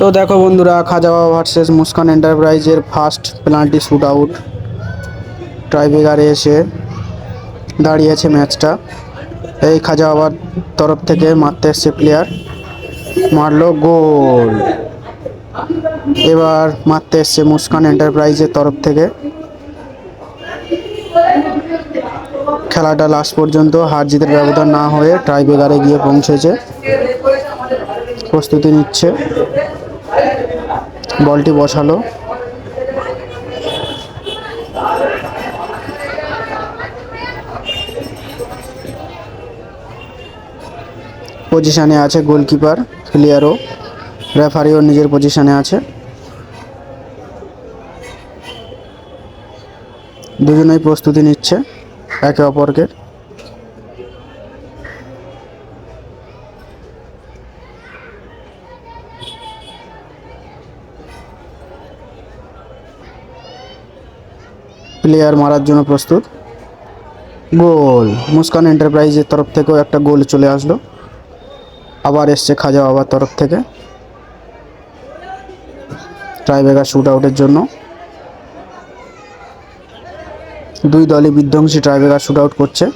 তো দেখো বন্ধুরা খাজাওয়া ভার্সেস মুস্কান এন্টারপ্রাইজের ফার্স্ট পেনাল্টি শুট আউট ট্রাইবেগারে এসে দাঁড়িয়েছে ম্যাচটা এই খাজাওয়ার তরফ থেকে মারতে এসছে প্লেয়ার মারলো গোল। এবার মারতে এসছে মুস্কান এন্টারপ্রাইজের তরফ থেকে। খেলাটা লাস্ট পর্যন্ত হার জিতের ব্যবধান না হয়ে ট্রাইবেগারে গিয়ে পৌঁছেছে। প্রস্তুতি নিচ্ছে। বলটি বসালো। পজিশনে আছে গোলকিপার, প্লেয়ারও, রেফারিও নিজের পজিশনে আছে। দুজনেই প্রস্তুতি নিচ্ছে, একে অপরকে। প্লেয়ার মারার জন্য প্রস্তুত। গোল। মুস্কান এন্টারপ্রাইজের তরফ থেকেও একটা গোল চলে আসলো। আবার এসছে খাজা বাবার তরফ থেকে। ট্রাইবেগার শুট আউটের জন্য। দুই দলই বিধ্বংসী ট্রাইবেগার শ্যুট আউট করছে।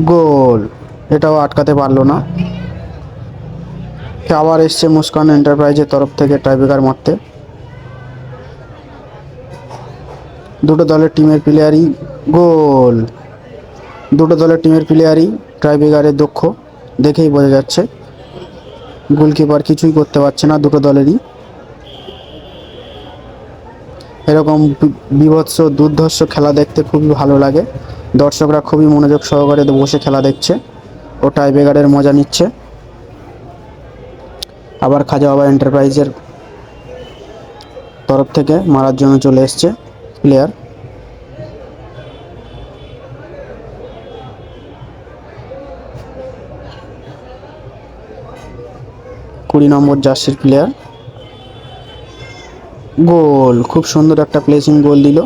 গোল। এটাও আটকাতে পারল না। আবার এসছে মুস্কান এন্টারপ্রাইজের তরফ থেকে ট্রাইবেকার মারতে। দুটো দলের টিমের প্লেয়ারই গোল। দুটো দলের টিমের প্লেয়ারই ট্রাইবেকারের দক্ষ। দেখেই বোঝা যাচ্ছে। গোলকিপার কিছুই করতে পারছে না দুটো দলেরই। এরকম বিভৎস, দুর্ধর্ষ খেলা দেখতে খুবই ভালো লাগে। দর্শকরা খুবই মনোযোগ সহকারে বসে খেলা দেখছে ও টাইবেগারের মজা নিচ্ছে। আবার খাজা বাবা এন্টারপ্রাইজের তরফ থেকে মারার জন্য চলে এসছে প্লেয়ার। কুড়ি নম্বর জার্সির প্লেয়ার। গোল, খুব সুন্দর একটা প্লেসিং গোল দিল।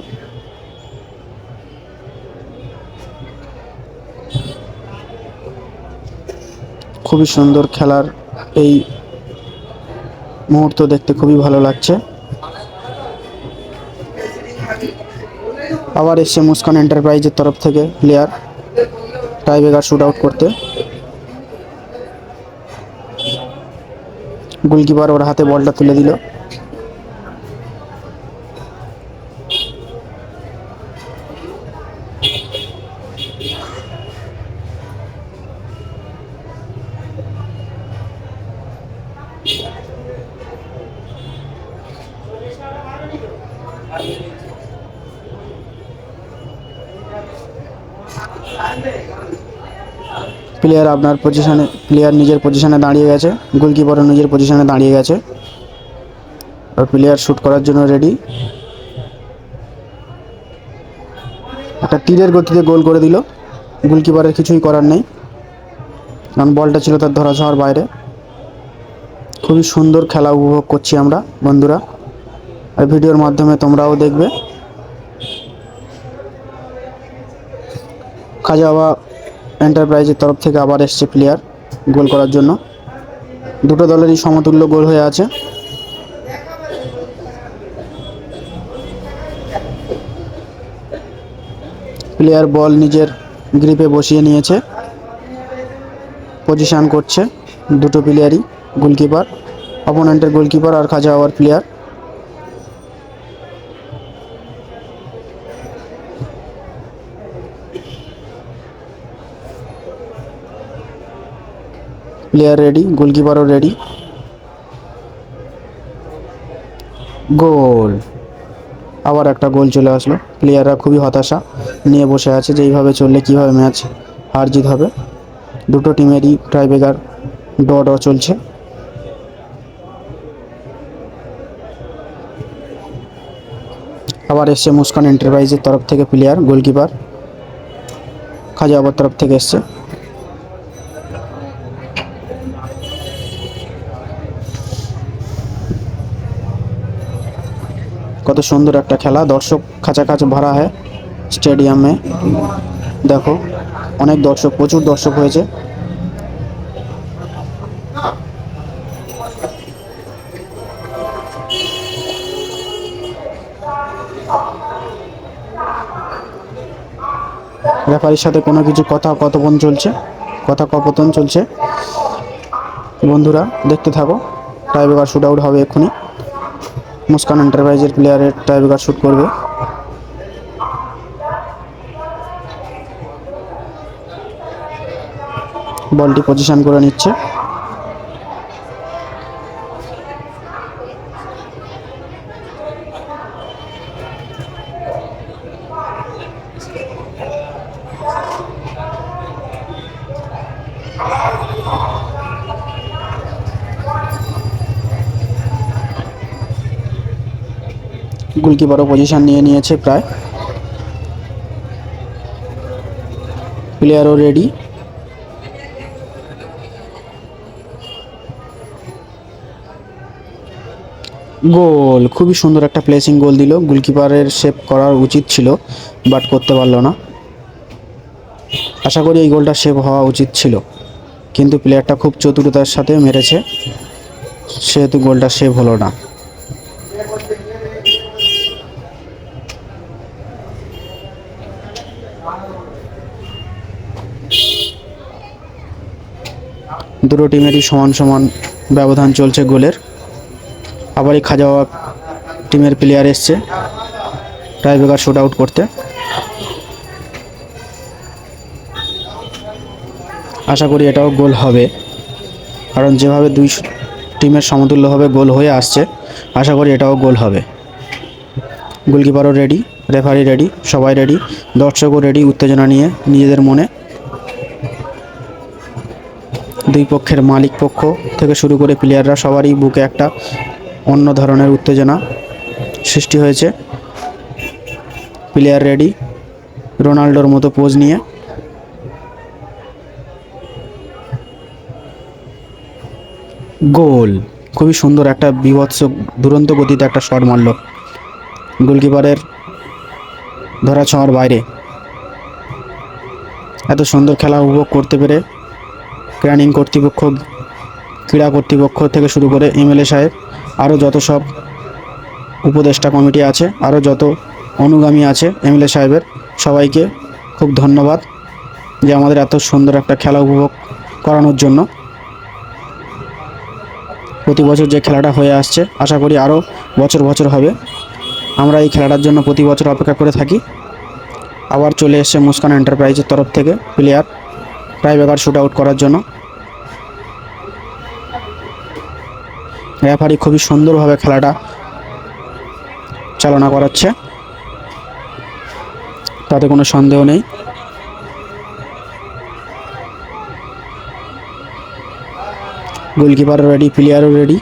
খুবই সুন্দর খেলার এই মুহূর্ত দেখতে খুবই ভালো লাগছে। আবার এসছে মুস্কান এন্টারপ্রাইজের তরফ থেকে প্লেয়ার টাইবেগার শুট আউট করতে। গোলকিপার ওর হাতে বলটা তুলে দিল। প্লেয়ার আপনার পজিশনে প্লেয়ার নিজের পজিশনে দাঁড়িয়ে গেছে গোলকিপারও নিজের পজিশনে দাঁড়িয়ে গেছে। আর প্লেয়ার শ্যুট করার জন্য রেডি একটা তীরের গতিতে গোল করে দিল গোলকিপারের কিছুই করার নেই। কারণ বলটা ছিল তার ধরা ছোঁয়ার বাইরে। খুবই সুন্দর খেলা উপভোগ করছি আমরা, বন্ধুরা। ভিডিওর মাধ্যমে তোমরাও দেখবে। খাজাবা এন্টারপ্রাইজের তরফ থেকে আবার এসছে প্লেয়ার গোল করার জন্য। দুটো দলেরই সমতুল্য গোল হয়ে আছে। প্লেয়ার বল নিজের গ্রিপে বসিয়ে নিয়েছে। পজিশন করছে দুটো প্লেয়ারই গোলকিপার অপোনেন্টের গোলকিপার আর খাজা প্লেয়ার প্লেয়ার রেডি গোলকিপারও রেডি গোল আবার একটা গোল চলে আসলো। প্লেয়াররা খুবই হতাশা নিয়ে বসে আছে যে এইভাবে চললে কীভাবে ম্যাচ হার জিত হবে। দুটো টিমেরই ট্রাইবেগার ড ড চলছে। আবার এসছে মুস্কান এন্টারপ্রাইজের তরফ থেকে প্লেয়ার গোলকিপার খাজা আবার তরফ থেকে এসছে। কত সুন্দর একটা খেলা। দর্শক কাছাকাছি ভরা হয় স্টেডিয়ামে। দেখো, অনেক দর্শক, প্রচুর দর্শক হয়েছে। রেফারির সাথে কোনো কিছু কথা কথোপন চলছে? কথা কপতন চলছে। বন্ধুরা, দেখতে থাকো। টাইব্রেকার শুট আউট হবে এক্ষুনি। মুস্কান এন্টারপ্রাইজের প্লেয়ারের টাইব্রেকার শুট করবে। বলটি পজিশন করে নিচ্ছে। গোলকিপারও পজিশন নিয়ে নিয়েছে প্রায়। প্লেয়ারও রেডি গোল, খুবই সুন্দর একটা প্লেসিং গোল দিল। গোলকিপারের সেভ করার উচিত ছিল বাট করতে পারল না। আশা করি এই গোলটা সেভ হওয়া উচিত ছিল। কিন্তু প্লেয়ারটা খুব চতুরতার সাথে মেরেছে, সেহেতু গোলটা সেভ হলো না। দুটো টিমেরই সমান সমান ব্যবধান চলছে গোলের। আবারই খাজাওয়া টিমের প্লেয়ার এসছে টাইব্রেকার শুট আউট করতে। আশা করি এটাও গোল হবে। কারণ যেভাবে দুই টিমের সমতুল্যভাবে গোল হয়ে আসছে, আশা করি এটাও গোল হবে। গোলকিপারও রেডি রেফারি রেডি সবাই রেডি দর্শকও রেডি উত্তেজনা নিয়ে নিজেদের মনে দুই পক্ষের মালিক পক্ষ থেকে শুরু করে প্লেয়াররা সবারই বুকে একটা অন্য ধরনের উত্তেজনা সৃষ্টি হয়েছে। প্লেয়ার রেডি রোনাল্ডোর মতো পোজ নিয়ে। গোল। খুবই সুন্দর একটা বিভৎস দুরন্ত গতিতে একটা শট মারল। গোলকিপারের ধরা ছোঁয়ার বাইরে। এত সুন্দর খেলা উপভোগ করতে পেরে ক্রানিং কর্তৃপক্ষ, ক্রীড়া কর্তৃপক্ষ থেকে শুরু করে এমএলএ সাহেব, আরও যত সব উপদেষ্টা কমিটি আছে, আরও যত অনুগামী আছে এমএলএ সাহেবের, সবাইকে খুব ধন্যবাদ যে আমাদের এত সুন্দর একটা খেলা উপভোগ করানোর জন্য। প্রতি বছর যে খেলাটা হয়ে আসছে, আশা করি আরও বছর বছর হবে। আমরা এই খেলাটার জন্য প্রতি বছর অপেক্ষা করে থাকি। আবার চলে এসছে মুস্কান এন্টারপ্রাইজের তরফ থেকে প্লেয়ার ট্রাইবেকার শুট আউট করার জন্য। রেফারি খুবই সুন্দরভাবে খেলাটা চালনা করাচ্ছে। তাতে কোনো সন্দেহ নেই। গোলকিপারও রেডি প্লেয়ারও রেডি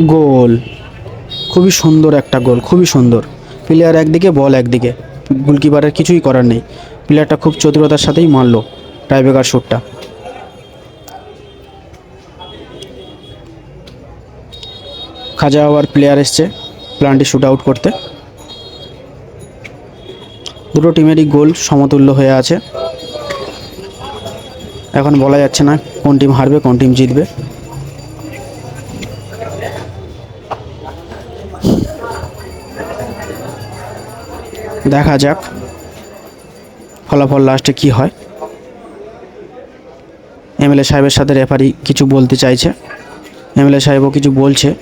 গোল। খুবই সুন্দর একটা গোল, খুবই সুন্দর। প্লেয়ার একদিকে বল একদিকে। গোলকিপারের কিছুই করার নেই। প্লেয়ারটা খুব চতুরতার সাথেই মারলো টাইব্রেকার শটটা খাজা আবার প্লেয়ার এসছে প্ল্যানটি শুট আউট করতে। দুটো টিমেরই গোল সমতুল্য হয়ে আছে। এখন বলা যাচ্ছে না কোন টিম হারবে, কোন টিম জিতবে। দেখা যাক ফলাফল লাস্টে কি হয়। এমএলএ সাহেবের সাথে রেফারি কিছু বলতে চাইছে। এমএলএ সাহেবও কিছু বলছে।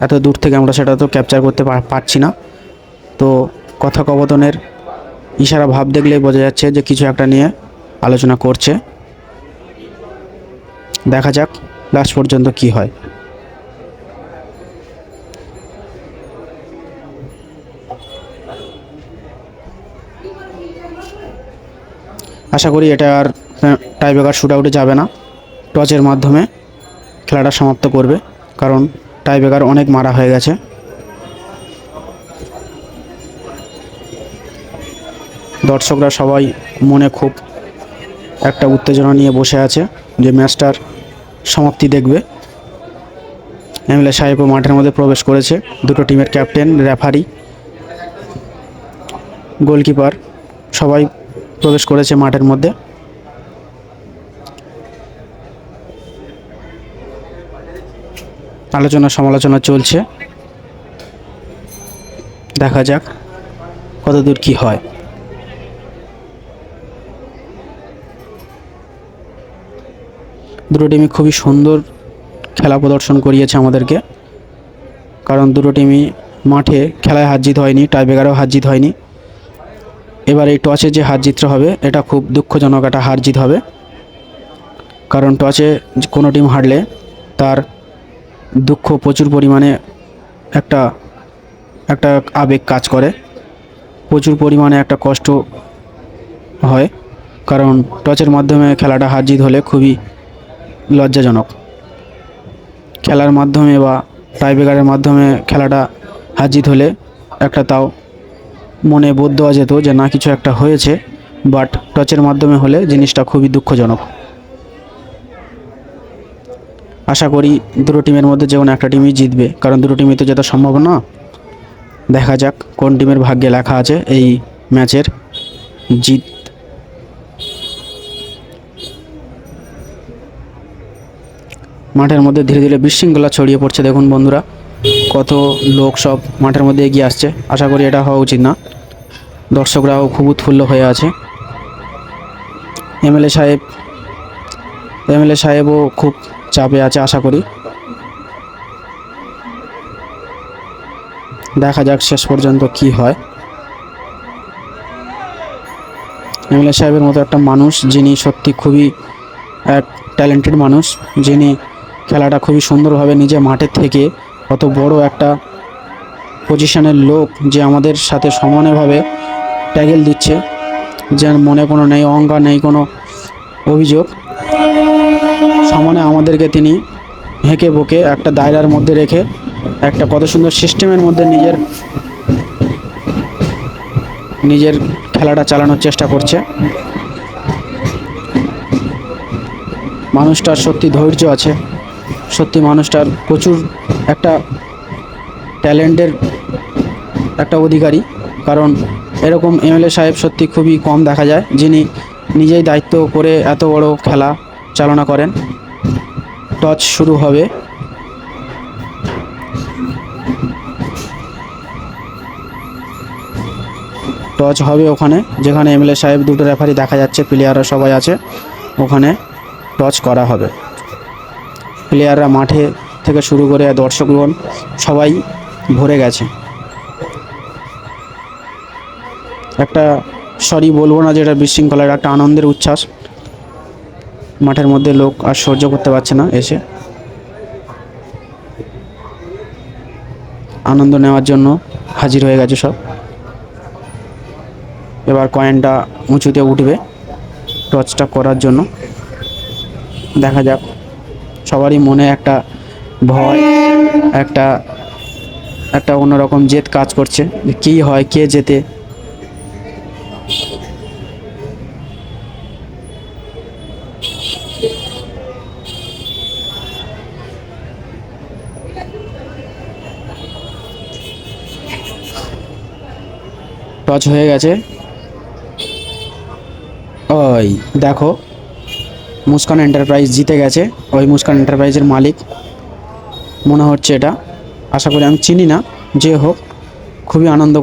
এত দূর থেকে আমরা সেটা তো ক্যাপচার করতে পার- পারছি না। তো কথা কবতনের ইশারা ভাব দেখলেই বোঝা যাচ্ছে যে কিছু একটা নিয়ে আলোচনা করছে। দেখা যাক লাস্ট পর্যন্ত কি হয়। আশা করি এটা আর টাইব্রেকার শুট আউটে যাবে না। টচের মাধ্যমে খেলাটা সমাপ্ত করবে, কারণ টাইব্রেকার অনেক মারা হয়ে গেছে। দর্শকরা সবাই মনে খুব একটা উত্তেজনা নিয়ে বসে আছে যে ম্যাচটার সমাপ্তি দেখবে। এমএলএ সাহেবও মাঠের মধ্যে প্রবেশ করেছে। দুটো টিমের ক্যাপ্টেন রেফারি গোলকিপার সবাই প্রবেশ করেছে মাঠের মধ্যে। আলোচনা সমালোচনা চলছে। দেখা যাক কতদূর কি হয়। দুটো টিমই খুবই সুন্দর খেলা প্রদর্শন করিয়েছে আমাদেরকে। কারণ দুটো টিমই মাঠে খেলায় হার জিত হয়নি টাইব্রেকারেও হার জিত হয়নি। এবার এই টসে যে হার জিতটা হবে, এটা খুব দুঃখজনক একটা হার জিত হবে। কারণ টসে কোনো টিম হারলে তার দুঃখ প্রচুর পরিমাণে একটা একটা আবেগ কাজ করে। প্রচুর পরিমাণে একটা কষ্ট হয়। কারণ টচের মাধ্যমে খেলাটা হার জিত হলে খুবই লজ্জাজনক। খেলার মাধ্যমে বা টাইব্রেকারের মাধ্যমে খেলাটা হার জিত হলে একটা তাও মনে বোধ দেওয়া যেত যে না কিছু একটা হয়েছে বাট টচের মাধ্যমে হলে জিনিসটা খুবই দুঃখজনক। আশা করি দুটো টিমের মধ্যে যে কোনো একটা টিমই জিতবে, কারণ দুটো টিমই তো জেতা সম্ভব না। দেখা যাক কোন টিমের ভাগ্যে লেখা আছে এই ম্যাচের জিত। মাঠের মধ্যে ধীরে ধীরে বিশৃঙ্খলা ছড়িয়ে পড়ছে, দেখুন বন্ধুরা। কত লোক সব মাঠের মধ্যে এগিয়ে আসছে। আশা করি এটা হওয়া উচিত না। দর্শকরাও খুব উৎফুল্ল হয়ে আছে। এমএলএ সাহেব, এমএলএ সাহেবও খুব চাপে আছে, আশা করি। দেখা যাক শেষ পর্যন্ত কি হয়। এমএলএ সাহেবের মতো একটা মানুষ যিনি সত্যি খুবই এক ট্যালেন্টেড মানুষ, যিনি খেলাটা খুবই সুন্দরভাবে নিজে মাঠের থেকে অত বড় একটা পজিশনের লোক যে আমাদের সাথে সমানভাবে ট্যাগেল দিচ্ছে, যার মনে কোনো নেই, অহংকার নেই, কোনো অভিযোগ। সমানে আমাদেরকে তিনি হেঁকে বকে একটা দায়রার মধ্যে রেখে একটা কত সুন্দর সিস্টেমের মধ্যে নিজের নিজের খেলাটা চালানোর চেষ্টা করছে। মানুষটার সত্যি ধৈর্য আছে। সত্যি মানুষটার প্রচুর একটা ট্যালেন্টের একটা অধিকারী। কারণ এরকম এমএলএ সাহেব সত্যি খুবই কম দেখা যায়, যিনি নিজেই দায়িত্ব করে এত বড় খেলা চালনা করেন। টচ শুরু হবে। টচ হবে ওখানে, যেখানে এমএলএ সাহেব দুটো রেফারি দেখা যাচ্ছে, প্লেয়াররা সবাই আছে, ওখানে টচ করা হবে। প্লেয়াররা মাঠে থেকে শুরু করে দর্শকগণ সবাই ভরে গেছে। একটা সরি বলব না যে এটা বিশৃঙ্খলার, একটা আনন্দের উচ্ছ্বাস। মাঠের মধ্যে লোক আর সহ্য করতে পারছে না এসে। আনন্দ নেওয়ার জন্য হাজির হয়ে গেছে সব। এবার কয়েনটা উঁচুতে উঠবে টচটা করার জন্য। দেখা যাক সবারই মনে একটা ভয়, একটা একটা অন্যরকম জেদ কাজ করছে কী হয়, কে যেতে টচ হয়ে গেছে। ওই, দেখো। মুস্কান এন্টারপ্রাইজ জিতে গেছে। ওই মুস্কান এন্টারপ্রাইজের মালিক। মনে হচ্ছে এটা। আশা করি আমি চিনি না। যে হোক, খুবই আনন্দ